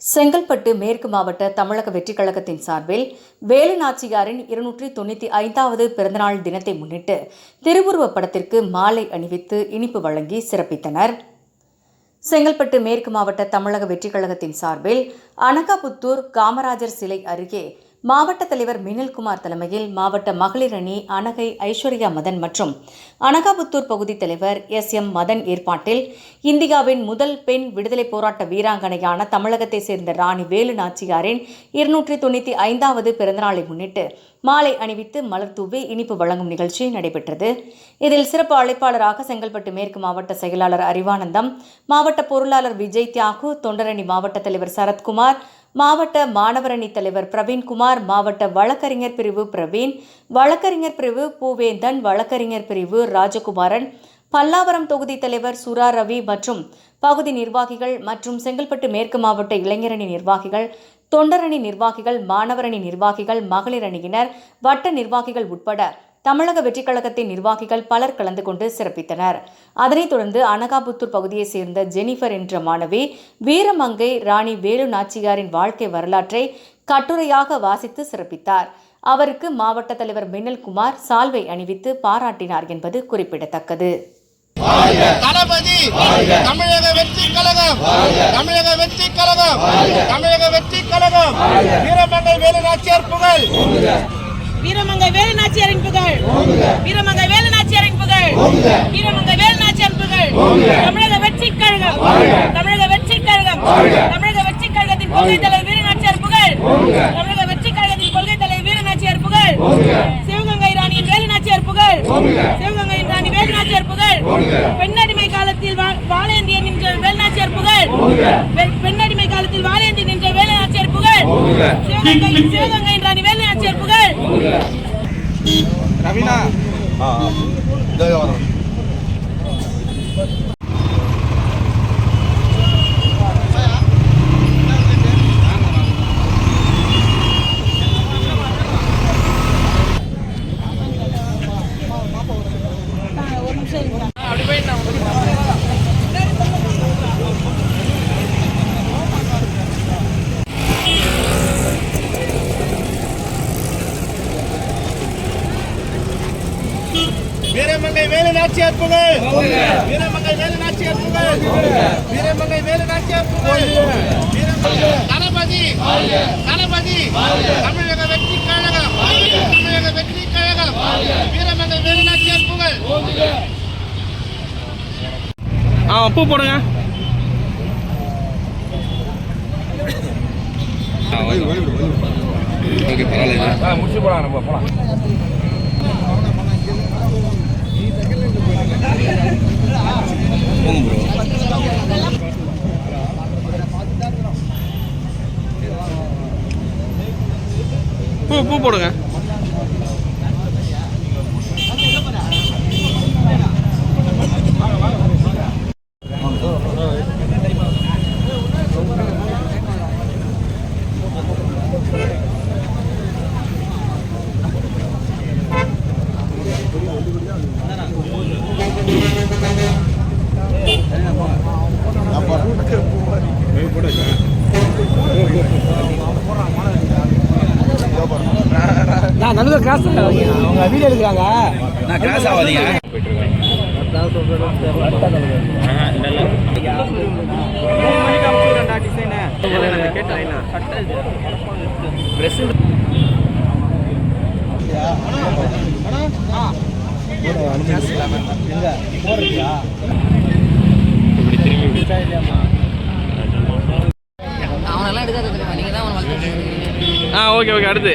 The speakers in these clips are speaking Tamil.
செங்கல்பட்டு மேற்கு மாவட்ட தமிழக வெற்றிக் கழகத்தின் சார்பில் வேலு நாச்சியாரின் இருநூற்றி தொண்ணூற்றி ஐந்தாவது பிறந்தநாள் தினத்தை முன்னிட்டு திருவுருவப் படத்திற்கு மாலை அணிவித்து இனிப்பு வழங்கி சிறப்பித்தனர். செங்கல்பட்டு மேற்கு மாவட்ட தமிழக வெற்றிக் கழகத்தின் சார்பில் அனகாபுத்தூர் காமராஜர் சிலை அருகே மாவட்ட தலைவர் மினில்குமார் தலைமையில் மாவட்ட மகளிர் அணி அனகை ஐஸ்வர்யா மதன் மற்றும் அனகாபுத்தூர் பகுதி தலைவர் எஸ் எம் மதன் ஏற்பாட்டில் இந்தியாவின் முதல் பெண் விடுதலை போராட்ட வீராங்கனையான தமிழகத்தைச் சேர்ந்த ராணி வேலு நாச்சியாரின் இருநூற்றி தொண்ணூற்றி ஐந்தாவது பிறந்தநாளை முன்னிட்டு மாலை அணிவித்து மலர் தூவி இனிப்பு வழங்கும் நிகழ்ச்சி நடைபெற்றது. இதில் சிறப்பு அழைப்பாளராக செங்கல்பட்டு மேற்கு மாவட்ட செயலாளர் அறிவானந்தம் மாவட்ட பொருளாளர் விஜய் தியாகு தொண்டரணி மாவட்ட தலைவர் சரத்குமார் மாவட்ட மாணவரணி தலைவர் பிரவீன்குமார் மாவட்ட வழக்கறிஞர் பிரிவு பிரவீன் வழக்கறிஞர் பிரிவு பூவேந்தன் வழக்கறிஞர் பிரிவு ராஜகுமாரன் பல்லாவரம் தொகுதி தலைவர் சுரா ரவி மற்றும் பகுதி நிர்வாகிகள் மற்றும் செங்கல்பட்டு மேற்கு மாவட்ட இளைஞரணி நிர்வாகிகள் தொண்டரணி நிர்வாகிகள் மாணவரணி நிர்வாகிகள் மகளிர் அணியினர் வட்ட நிர்வாகிகள் உட்பட தமிழக வெற்றிக் கழகத்தின் நிர்வாகிகள் பலர் கலந்து கொண்டு சிறப்பித்தனர். அதனைத் தொடர்ந்து அனகாபுத்தூர் பகுதியைச் சேர்ந்த ஜெனிஃபர் என்ற மாணவி வீரமங்கை ராணி வேலு நாச்சியாரின் வாழ்க்கை வரலாற்றை கட்டுரையாக வாசித்து சிறப்பித்தார். அவருக்கு மாவட்ட தலைவர் மின்னல்குமார் சால்வை அணிவித்து பாராட்டினார் என்பது குறிப்பிடத்தக்கது. தளபதி தமிழக வெற்றி கழகம் தமிழக வெற்றி கழகம் தமிழக வெற்றி கழகம் வீரமங்கை வேலு நாச்சியார் புகழ். வீரமங்கை வேலு நாச்சியாரின் புகழ் வீரமங்கை வேலு நாச்சியாரின் புகழ் வீரமங்கை வேலு நாச்சியார் புகழ் தமிழக வெற்றி கழகம். தமிழக வெற்றி கழகம். தமிழக வெற்றி கழகத்தின் கொள்கை தலைவர் வீர நாச்சியார் புகழ் தமிழக வெற்றி கழகத்தின் கொள்கை தலைவர் வீர நாச்சியார் புகழ் சிவகங்கை ராணியின் வேலு நாச்சியார் புகழ் சிவகங்கை ராணி வேலு நாச்சியார் புகழ் பெண்ணடிமை காலத்தில் வாழேந்திய நின்ற வேலு நாச்சியார் புகழ். பெண்ணடிமை காலத்தில் வாழேந்தி நின்ற வேலு நாச்சியார் புகழ் சிவகங்கை சிவகங்கை ராணி வேலு நாச்சியார் புகழ். ரவினா வீரமங்கை வேலு நாச்சியார் புகழ் வீரமங்கை வேலு நாச்சியார் புகழ் வீரமங்கை வேலு வீரமங்கை தளபதி. தளபதி. தமிழக வெற்றி கழகம். தமிழக வெற்றி கழகம். வீரமங்கை வேலு நாச்சியார் புகழ் ஆ பூ போடுங்க. ஓகே பரவாயில்ல முடிச்சு போலாம் நம்ம போலாம் போங்க ப்ரோ பூ பூ போடுங்க. நடுவில் கிராஸ் அவங்க வீடியோ எடுக்கிறாங்க. நான் கிராஸ் ஆகாதீங்க. அவனெல்லாம் எடுக்காத நீங்க தான் ஆ ஓகே ஓகே அடுத்து.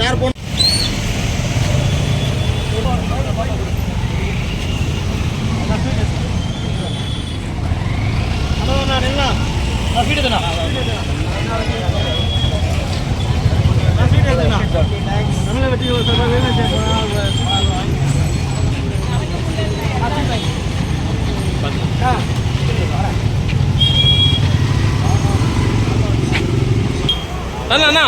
யார் போன நம்மளை வெட்டி ஒரு சொல்ல வேலை செய்யணும் 啊。அண்ணா அண்ணா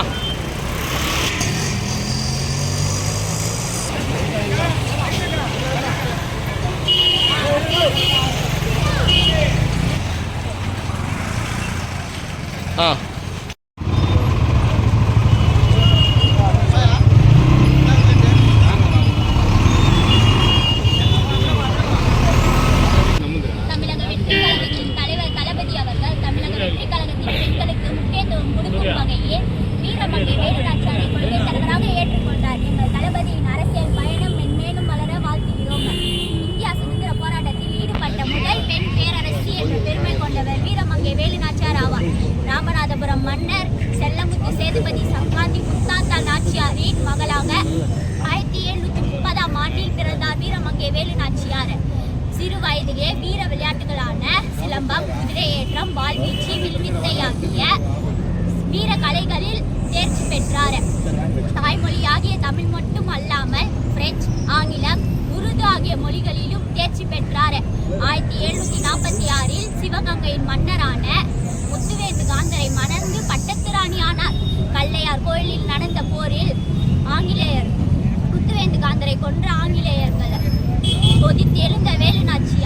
ஆ தமிழக ராமநாதபுரம் மன்னர் செல்லமுத்து சேதுபதி சங்காந்தி முத்தாத்தா நாச்சியாரின் மகளாக ஆயிரத்தி எழுநூற்றி முப்பதாம் ஆண்டில் பிறந்தார் வீரமங்கை வேலுநாச்சியார் சிறு வயதிலே வீர விளையாட்டுகளான சிலம்பம் குதிரையேற்றம் வாள்வீச்சு வில்வித்தை ஆகிய வீர கலைகளில் தேர்ச்சி பெற்றார். தாய்மொழியாகிய தமிழ் மட்டும் அல்லாமல் பிரெஞ்சு ஆங்கிலம் உருது ஆகிய மொழிகளிலும் தேர்ச்சி பெற்றார். ஆயிரத்தி எழுநூத்தி நாற்பத்தி ஆறில் சிவகங்கையின் மன்னரான முத்துவேந்து காந்தரை மணந்து பட்டத்திராணியானார். கல்லையார் கோயிலில் நடந்த போரில் ஆங்கிலேயர் முத்துவேந்து காந்தரை கொன்ற ஆங்கிலேயர்கள். கொதித்தெழுந்த வேலுநாச்சியார்